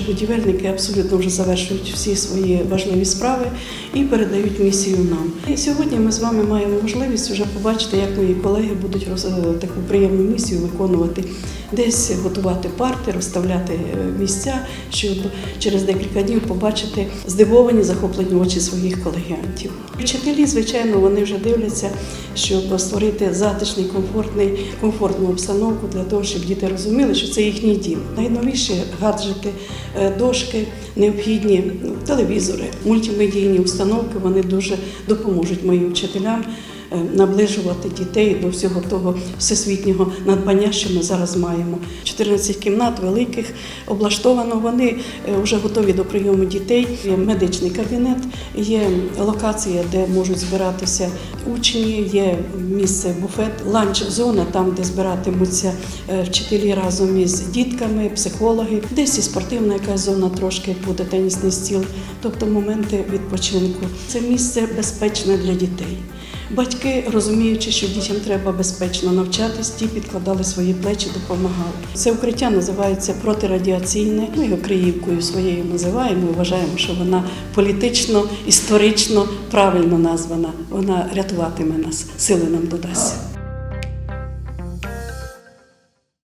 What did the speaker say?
будівельники абсолютно вже завершують всі свої важливі справи і передають місію нам. І сьогодні ми з вами маємо можливість вже побачити, як мої колеги будуть роз- таку приємну місію виконувати, десь готувати парти, розставляти е, місця, щоб через декілька днів побачити здивовані, захоплені очі своїх колегіантів. Вчителі, звичайно, вони вже дивляться, щоб створити затишний, комфортний, комфортну обстановку для того, щоб діти розуміли, що це їхній дім. Найновіші гаджети, е, дошки, необхідні ну, телевізори, мультимедійні установки вони дуже допоможуть моїм вчителям наближувати дітей до всього того всесвітнього надбання, що ми зараз маємо. 14 кімнат великих облаштовано. Вони е, вже готові до прийому дітей. Є медичний кабінет, є локація, де можуть збиратися учні, є місце буфет, ланч-зона, там, де збиратимуться е, вчителі разом із дітками, психологи. Десь і спортивна якась зона трошки буде тенісний стіл, тобто моменти відпочинку. Це місце безпечне для дітей. Батьки, розуміючи, що дітям треба безпечно навчатись, ті підкладали свої плечі, допомагали. Це укриття називається протирадіаційне. Ми його Криївкою своєю називаємо. і Вважаємо, що вона політично, історично правильно названа. Вона рятуватиме нас, сили нам додасть.